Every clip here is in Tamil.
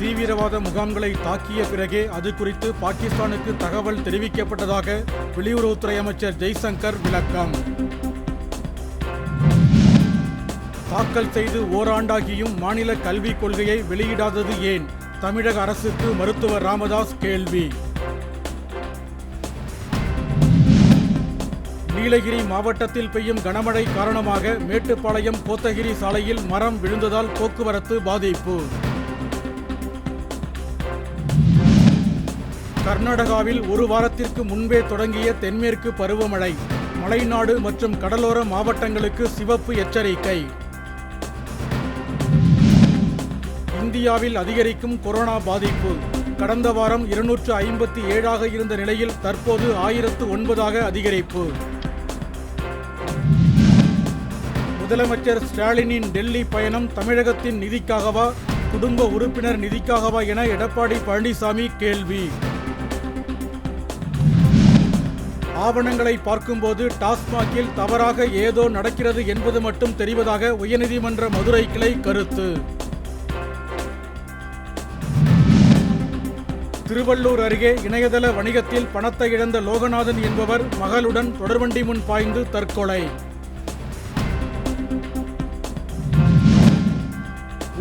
தீவிரவாத முகாம்களை தாக்கிய பிறகே அது குறித்து பாகிஸ்தானுக்கு தகவல் தெரிவிக்கப்பட்டதாக வெளியுறவுத்துறை அமைச்சர் ஜெய்சங்கர் விளக்கம். தாக்கல் செய்து ஓராண்டாகியும் மாநில கல்விக் கொள்கையை வெளியிடாதது ஏன்? தமிழக அரசுக்கு மருத்துவர் ராமதாஸ் கேள்வி. நீலகிரி மாவட்டத்தில் பெய்யும் கனமழை காரணமாக மேட்டுப்பாளையம் கோத்தகிரி சாலையில் மரம் விழுந்ததால் போக்குவரத்து பாதிப்பு. கர்நாடகாவில் ஒரு வாரத்திற்கு முன்பே தொடங்கிய தென்மேற்கு பருவமழை மலைநாடு மற்றும் கடலோர மாவட்டங்களுக்கு சிவப்பு எச்சரிக்கை. இந்தியாவில் அதிகரிக்கும் கொரோனா பாதிப்பு. கடந்த வாரம் இருநூற்று ஐம்பத்தி ஏழாக இருந்த நிலையில் தற்போது ஆயிரத்து ஒன்பதாக அதிகரிப்பு. முதலமைச்சர் ஸ்டாலினின் டெல்லி பயணம் தமிழகத்தின் நிதிக்காகவா குடும்ப உறுப்பினர் நிதிக்காகவா என எடப்பாடி பழனிசாமி கேள்வி. ஆவணங்களை பார்க்கும்போது டாஸ்மாகில் தவறாக ஏதோ நடக்கிறது என்பது மட்டும் தெரிவதாக உயர்நீதிமன்ற மதுரை கிளை கருத்து. திருவள்ளூர் அருகே இணையதள வணிகத்தில் பணத்தை இழந்த லோகநாதன் என்பவர் மகளுடன் தொடர்வண்டி முன் பாய்ந்து தற்கொலை.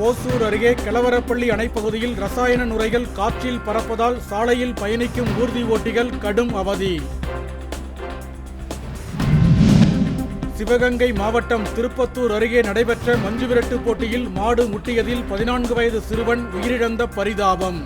ஓசூர் அருகே கிளவரப்பள்ளி அணைப்பகுதியில் ரசாயன நுரைகள் காற்றில் பறப்பதால் சாலையில் பயணிக்கும் ஊர்தி ஓட்டிகள் கடும் அவதி. சிவகங்கை மாவட்டம் திருப்பத்தூர் அருகே நடைபெற்ற மஞ்சுவிரட்டு போட்டியில் மாடு முட்டியதில் பதினான்கு வயது சிறுவன் உயிரிழந்த பரிதாபம்.